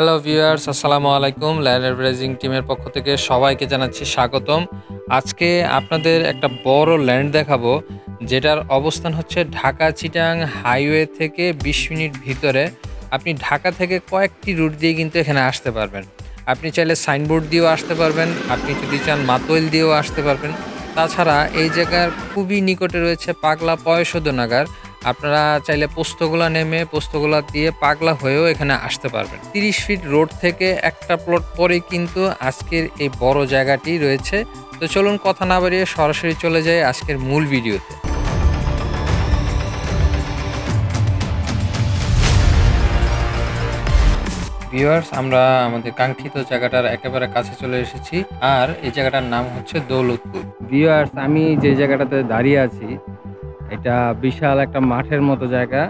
Hello viewers আসসালামু আলাইকুম। Land advertising টিমের পক্ষ থেকে সবাইকে জানাচ্ছি স্বাগতম। আজকে আপনাদের একটা বড় ল্যান্ড দেখাবো, যেটার অবস্থান হচ্ছে ঢাকা চিটাং হাইওয়ে থেকে বিশ মিনিট ভিতরে। আপনি ঢাকা থেকে কয়েকটি রুট দিয়ে কিন্তু এখানে আসতে পারবেন। আপনি চাইলে সাইনবোর্ড দিয়েও আসতে পারবেন, আপনি যদি চান মাতোয়েল দিয়েও আসতে পারবেন। তাছাড়া এই জায়গার খুবই নিকটে রয়েছে পাগলা পয়সোদনাগার। আপনারা চাইলে পোস্তগোলা নেমে পোস্তগোলা দিয়ে পাগলা হয়েও এখানে আসতে পারবেন। তিরিশ ফিট রোড থেকে একটা প্লট পরেই কিন্তু আজকের এই বড় জায়গাটি রয়েছে। তো চলুন কথা না বাড়িয়ে সরাসরি চলে যাই আজকের মূল ভিডিওতে। ভিউয়ার্স আমরা আমাদের কাঙ্ক্ষিত জায়গাটার একেবারে কাছে চলে এসেছি আর এই জায়গাটার নাম হচ্ছে দৌলতপুর। ভিউয়ার্স আমি যে জায়গাটাতে দাঁড়িয়ে আছি এটা বিশাল একটা মাঠের মতো জায়গা,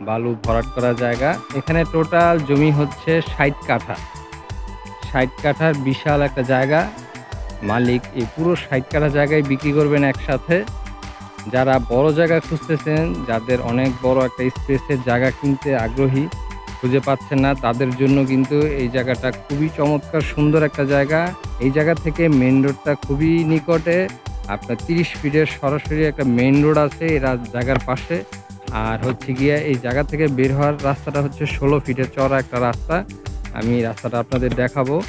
বালু ভরাট করা জায়গা। এখানে টোটাল জমি হচ্ছে ষাট কাঠা। ষাট কাঠার বিশাল একটা জায়গা। মালিক এই পুরো ষাট কাঠা জায়গায় বিক্রি করবেন একসাথে। যারা বড় জায়গা খুঁজতেছেন, যাদের অনেক বড় একটা স্পেসের জায়গা কিনতে আগ্রহী, খুঁজে পাচ্ছেন না, তাদের জন্য কিন্তু এই জায়গাটা খুবই চমৎকার সুন্দর একটা জায়গা। এই জায়গা থেকে মেন রোডটা খুবই নিকটে। আপনার তিরিশ ফিটের সরাসরি একটা মেইন রোড আছে এই জায়গার পাশে। আর হচ্ছে গিয়ে এই জায়গা থেকে বের হওয়ার রাস্তাটা হচ্ছে ষোলো ফিটের চড়া একটা রাস্তা। আমি রাস্তাটা আপনাদের দেখাবো।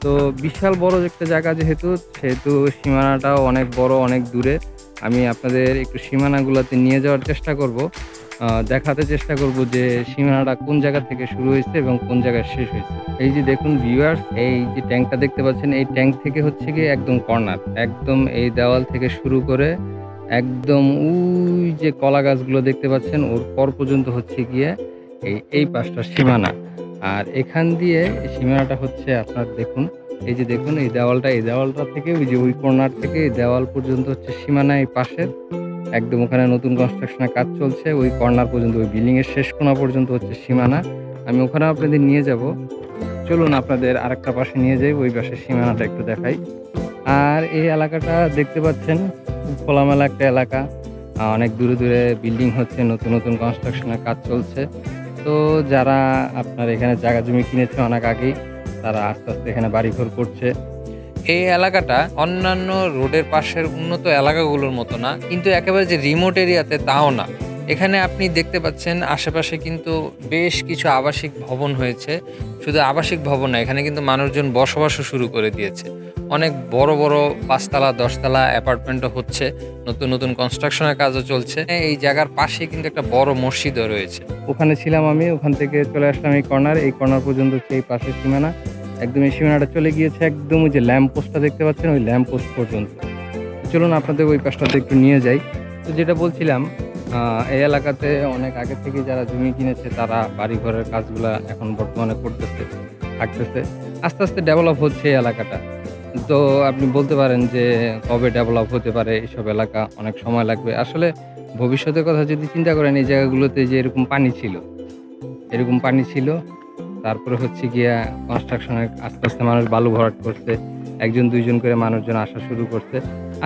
তো বিশাল বড় একটা জায়গা যেহেতু, সেহেতু সীমানাটাও অনেক বড়, অনেক দূরে। আমি আপনাদের একটু সীমানাগুলোতে নিয়ে যাওয়ার চেষ্টা করব। দেখাতে চেষ্টা করব যে সীমানাটা কোন জায়গা থেকে শুরু হয়েছে এবং কোন জায়গায় শেষ হয়েছে। এই যে দেখুন ভিউয়ার্স এই যে ট্যাঙ্কটা দেখতে পাচ্ছেন, এই ট্যাঙ্ক থেকে হচ্ছে গিয়ে একদম কর্নার একদম এই দেওয়াল থেকে শুরু করে একদম ওই যে কলা গাছগুলো দেখতে পাচ্ছেন, ওর পর পর্যন্ত হচ্ছে গিয়ে এই এই পাশটা সীমানা। আর এখান দিয়ে সীমানাটা হচ্ছে আপনার দেখুন, এই যে দেখুন, এই দেওয়ালটা এই দেওয়ালটা থেকে ওই যে ওই কর্নার থেকে এই দেওয়াল পর্যন্ত হচ্ছে সীমানা এই পাশের। একদম ওখানে নতুন কনস্ট্রাকশনের কাজ চলছে, ওই কর্নার পর্যন্ত, ওই বিল্ডিং এর শেষ কোণা পর্যন্ত হচ্ছে সীমানা। আমি ওখানে আপনাদের নিয়ে যাব। চলুন আপনাদের আরেকটা পাশে নিয়ে যাই, ওই পাশের সীমানাটা একটু দেখাই। আর এই এলাকাটা দেখতে পাচ্ছেন খোলামেলা একটা এলাকা। অনেক দূরে দূরে বিল্ডিং হচ্ছে, নতুন নতুন কনস্ট্রাকশনের কাজ চলছে। তো যারা আপনার এখানে জায়গা জমি কিনেছে অনেক আগেই, তারা আস্তে আস্তে এখানে বাড়িঘর করছে। এই এলাকাটা অন্যান্য রোডের পাশের উন্নত এলাকাগুলোর মতো না, কিন্তু একেবারে যে রিমোট এরিয়াতে তাও না। এখানে আপনি দেখতে পাচ্ছেন আশেপাশে কিন্তু বেশ কিছু আবাসিক ভবন হয়েছে। শুধু আবাসিক ভবন না, এখানে কিন্তু মানুষজন বসবাসও শুরু করে দিয়েছে। অনেক বড় বড় পাঁচতলা, দশতলা অ্যাপার্টমেন্টও হচ্ছে। নতুন নতুন কনস্ট্রাকশনের কাজও চলছে। এই জায়গার পাশে কিন্তু একটা বড় মসজিদও রয়েছে। ওখানে ছিলাম আমি, ওখান থেকে চলে আসলাম এই কর্নার এই কর্নার পর্যন্ত হচ্ছে এই পাশের সীমানা। একদম এই সীমানাটা চলে গিয়েছে একদম ওই যে ল্যাম্প পোস্টটা দেখতে পাচ্ছেন, ওই ল্যাম্প পোস্ট পর্যন্ত। চলুন আপনাদের ওই পাশটাতে একটু নিয়ে যাই। তো যেটা বলছিলাম এই এলাকাতে অনেক আগে থেকে যারা জমি কিনেছে, তারা বাড়ি ঘরের কাজগুলা এখন বর্তমানে করতেছে থাকতেছে আস্তে আস্তে ডেভেলপ হচ্ছে এই এলাকাটা। তো আপনি বলতে পারেন যে, কবে ডেভেলপ হতে পারে এইসব এলাকা? অনেক সময় লাগবে। আসলে ভবিষ্যতের কথা যদি চিন্তা করেন, এই জায়গাগুলোতে যে এরকম পানি ছিল, এরকম পানি ছিল তারপরে হচ্ছে গিয়া কনস্ট্রাকশনের আস্তে আস্তে মানুষ বালু ভরাট করছে, একজন, দুইজন করে মানুষজন আসা শুরু করছে।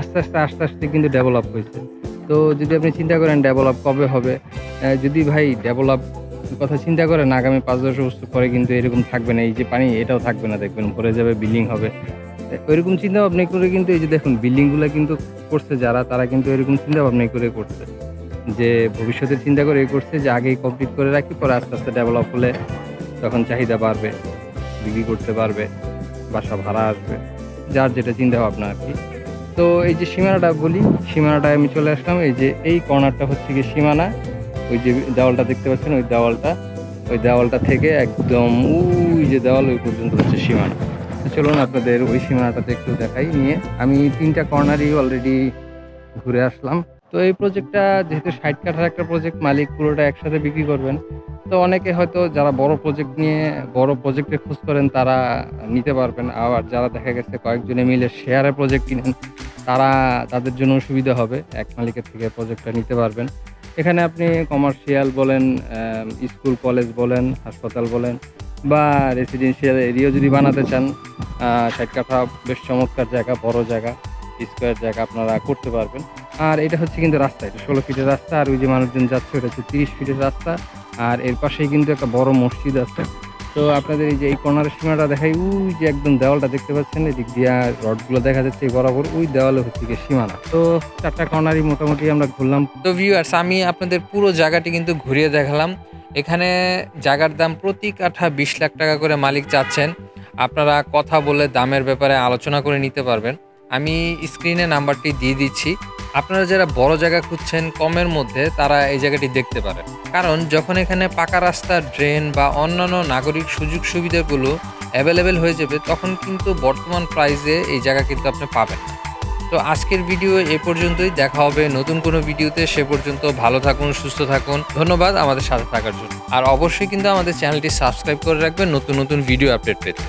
আস্তে আস্তে আস্তে আস্তে কিন্তু ডেভেলপ হয়েছে। তো যদি আপনি চিন্তা করেন ডেভেলপ কবে হবে যদি ভাই ডেভেলপ কথা চিন্তা করেন, আগামী পাঁচ, দশ বছর পরে কিন্তু এরকম থাকবে না। এই যে পানি, এটাও থাকবে না, দেখবেন ভরে যাবে বিল্ডিং হবে। ওইরকম চিন্তা ভাবনা করে কিন্তু এই যে দেখুন বিল্ডিংগুলো কিন্তু করছে যারা, তারা কিন্তু এরকম চিন্তা ভাবনা করে করছে। যে ভবিষ্যতে চিন্তা করে করছে যে আগেই কমপ্লিট করে রাখি, পরে আস্তে আস্তে ডেভেলপ হলে তখন চাহিদা বাড়বে, বিক্রি করতে পারবে, বাসা ভাড়া আসবে, যার যেটা চিন্তা ভাবনা আর কি। তো এই যে সীমানাটা বলি, সীমানাটায় আমি চলে আসলাম, এই যে এই কর্নারটা হচ্ছে কি সীমানা। ওই যে দেওয়ালটা দেখতে পাচ্ছেন, ওই দেওয়ালটা। ওই দেওয়ালটা থেকে একদম ওই যে দেওয়াল, ওই পর্যন্ত হচ্ছে সীমানা। চলুন আপনাদের ওই সীমানাটাতে একটু দেখাই নিয়ে। আমি তিনটা কর্নারই অলরেডি ঘুরে আসলাম। তো এই প্রজেক্টটা যেহেতু ষাট কাঠার একটা প্রজেক্ট মালিক পুরোটা একসাথে বিক্রি করবেন। তো অনেকে হয়তো যারা বড় প্রজেক্ট নিয়ে, বড় প্রজেক্টে খোঁজ করেন, তারা নিতে পারবেন। আবার যারা দেখা গেছে কয়েকজনে মিলে শেয়ারে প্রজেক্ট কিনেন, তারা তাদের জন্য সুবিধা হবে। এক মালিকের থেকে প্রজেক্টটা নিতে পারবেন। এখানে আপনি কমার্শিয়াল বলেন স্কুল কলেজ বলেন, হাসপাতাল বলেন, বা রেসিডেন্সিয়াল এরিয়া যদি বানাতে চান ষাট কাঠা বেশ চমৎকার জায়গা, বড় জায়গা স্কোয়ার জায়গা আপনারা করতে পারবেন। আর এটা হচ্ছে কিন্তু রাস্তা, এটা ষোলো ফিটের রাস্তা, আর ওই যে মানুষজন যাচ্ছে, ওটা হচ্ছে তিরিশ ফিটের রাস্তা, আর এর পাশেই কিন্তু একটা বড় মসজিদ আছে। তো আপনাদের এই যে এই কর্নারের সীমাটা দেখাই, ওই যে একদম দেওয়ালটা দেখতে পাচ্ছেন, এদিক দিয়ে রডগুলো দেখা যাচ্ছে বরাবর, ওই দেওয়ালে হচ্ছে গিয়ে সীমানা। তো চারটা কর্নারই মোটামুটি আমরা ঘুরলাম। তো ভিউয়ার্স আমি আপনাদের পুরো জায়গাটি কিন্তু ঘুরিয়ে দেখালাম। এখানে জায়গার দাম প্রতি কাঠা বিশ লাখ টাকা করে মালিক চাচ্ছেন। আপনারা কথা বলে দামের ব্যাপারে আলোচনা করে নিতে পারবেন। আমি স্ক্রিনে নাম্বারটি দিয়ে দিচ্ছি। আপনারা যারা বড় জায়গা খুঁজছেন কমের মধ্যে, তারা এই জায়গাটি দেখতে পারেন। কারণ যখন এখানে পাকা রাস্তা ড্রেন বা অন্যান্য নাগরিক সুযোগ সুবিধাগুলো অ্যাভেলেবেল হয়ে যাবে, তখন কিন্তু বর্তমান প্রাইসে এই জায়গা কিন্তু আপনি পাবেন। তো আজকের ভিডিও এ পর্যন্তই। দেখা হবে নতুন কোনো ভিডিওতে সে পর্যন্ত ভালো থাকুন, সুস্থ থাকুন। ধন্যবাদ আমাদের সাথে থাকার জন্য। আর অবশ্যই কিন্তু আমাদের চ্যানেলটি সাবস্ক্রাইব করে রাখবেন নতুন নতুন ভিডিও আপডেট পেতে।